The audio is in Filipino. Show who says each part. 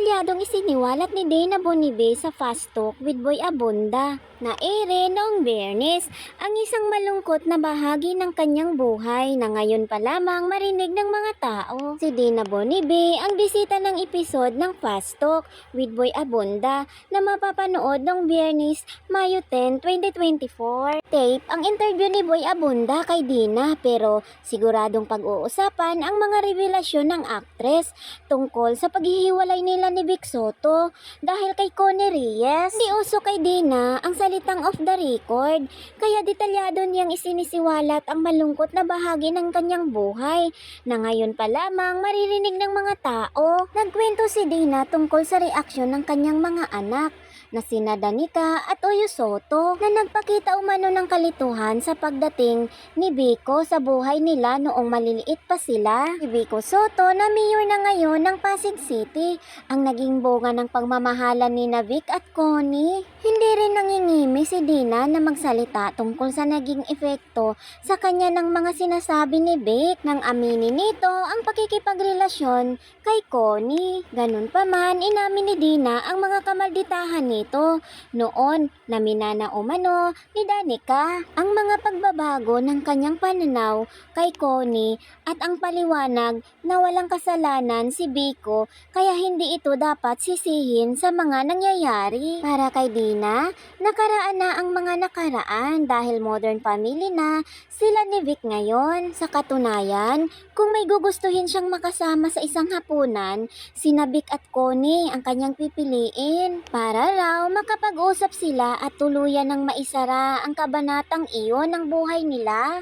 Speaker 1: detalyadong isiniwalat ni Dana Bonibe sa Fast Talk with Boy Abunda na ere noong Bernes ang isang malungkot na bahagi ng kanyang buhay na ngayon pa lamang marinig ng mga tao. Si Dana Bonibe ang bisita ng episode ng Fast Talk with Boy Abunda na mapapanood noong Biyernes, Mayo 10, 2024. Tape ang interview ni Boy Abunda kay Dina pero siguradong pag-uusapan ang mga revelasyon ng aktres tungkol sa paghihiwalay nila ni Vic Soto dahil kay Connie Reyes. Di uso kay Dina ang salitang off the record kaya detalyado niyang isinisiwalat ang malungkot na bahagi ng kanyang buhay na ngayon pa lamang maririnig ng mga tao. Nagkwento si Dina tungkol sa reaksyon ng kanyang mga anak na sina Danica at Oyo Soto na nagpakita umano ng kalituhan sa pagdating ni Vico sa buhay nila noong maliliit pa sila. Si Vico Soto na mayor na ngayon ng Pasig City ang naging bunga ng pagmamahalan ni na Vic at Connie. Hindi rin nangingimi si Dina na magsalita tungkol sa naging epekto sa kanya ng mga sinasabi ni Vic nang aminin nito ang pakikipagrelasyon kay Connie. Ganun pa man, inamin ni Dina ang mga kamalditahan nito noon na minana umano ni Danica ang mga pagbabago ng kanyang pananaw kay Connie at ang paliwanag na walang kasalanan si Biko kaya hindi ito dapat sisihin sa mga nangyayari. Para kay Dina, nakaraan na ang mga nakaraan dahil modern family na sila ni Vic ngayon. Sa katunayan, kung may gugustuhin siyang makasama sa isang hapunan, sina Vic at Connie ang kanyang pipiliin para raw makapag-usap sila at tuluyan ng maisara ang kabanatang iyon ng buhay nila.